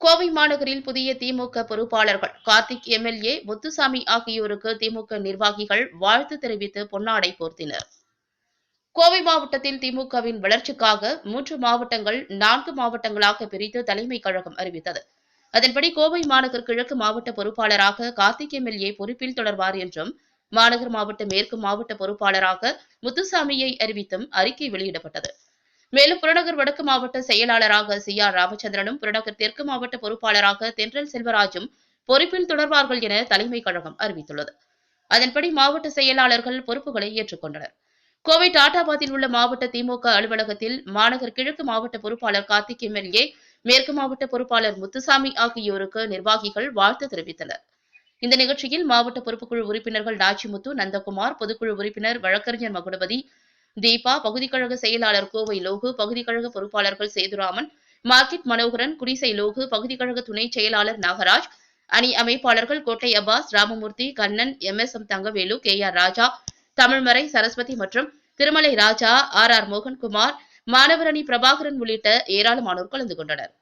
கோவை மாநகரில் புதிய திமுக பொறுப்பாளர்கள் கார்த்திக் எம்எல்ஏ முத்துசாமி ஆகியோருக்கு திமுக நிர்வாகிகள் வாழ்த்து தெரிவித்து பொன்னாடை போர்த்தினர். கோவை மாவட்டத்தில் திமுகவின் வளர்ச்சிக்காக மூன்று மாவட்டங்கள் நான்கு மாவட்டங்களாக பிரித்து தலைமை கழகம் அறிவித்தது. அதன்படி கோவை மாநகர் கிழக்கு மாவட்ட பொறுப்பாளராக கார்த்திக் எம்எல்ஏ பொறுப்பில் தொடர்வார் என்றும் மாநகர் மாவட்ட மேற்கு மாவட்ட பொறுப்பாளராக முத்துசாமியை அறிவித்தும் அறிக்கை வெளியிடப்பட்டது. மேலும் புறநகர் வடக்கு மாவட்ட செயலாளராக சி ஆர் ராமச்சந்திரனும் புறநகர் தெற்கு மாவட்ட பொறுப்பாளராக தென்றல் செல்வராஜும் பொறுப்பில் தொடர்வார்கள் என தலைமை கழகம் அறிவித்துள்ளது. அதன்படி மாவட்ட செயலாளர்கள் பொறுப்புகளை ஏற்றுக்கொண்டனர். கோவை டாட்டாபாத்தில் உள்ள மாவட்ட திமுக அலுவலகத்தில் மாநகர் கிழக்கு மாவட்ட பொறுப்பாளர் கார்த்திக் எம்எல்ஏ மேற்கு மாவட்ட பொறுப்பாளர் முத்துசாமி ஆகியோருக்கு நிர்வாகிகள் வாழ்த்து தெரிவித்தனர். இந்த நிகழ்ச்சியில் மாவட்ட பொறுப்புக்குழு உறுப்பினர்கள் நாச்சிமுத்து நந்தகுமார் பொதுக்குழு உறுப்பினர் வழக்கறிஞர் மகுடபதி தீபா பகுதிக்கழக செயலாளர் கோவை லோகு பகுதிக்கழக பொறுப்பாளர்கள் சேதுராமன் மார்க்கெட் மனோகரன் குடிசை லோகு பகுதிக்கழக துணை செயலாளர் நாகராஜ் அணி அமைப்பாளர்கள் Kottai Abbas Ramamoorthy Kannan M. S. M. Thangavelu K. R. Raja Tamilmarai Saraswathi மற்றும் திருமலை ராஜா ஆர். ஆர். மோகன்குமார் மாணவரணி பிரபாகரன் உள்ளிட்ட ஏராளமானோர் கலந்து கொண்டனர்.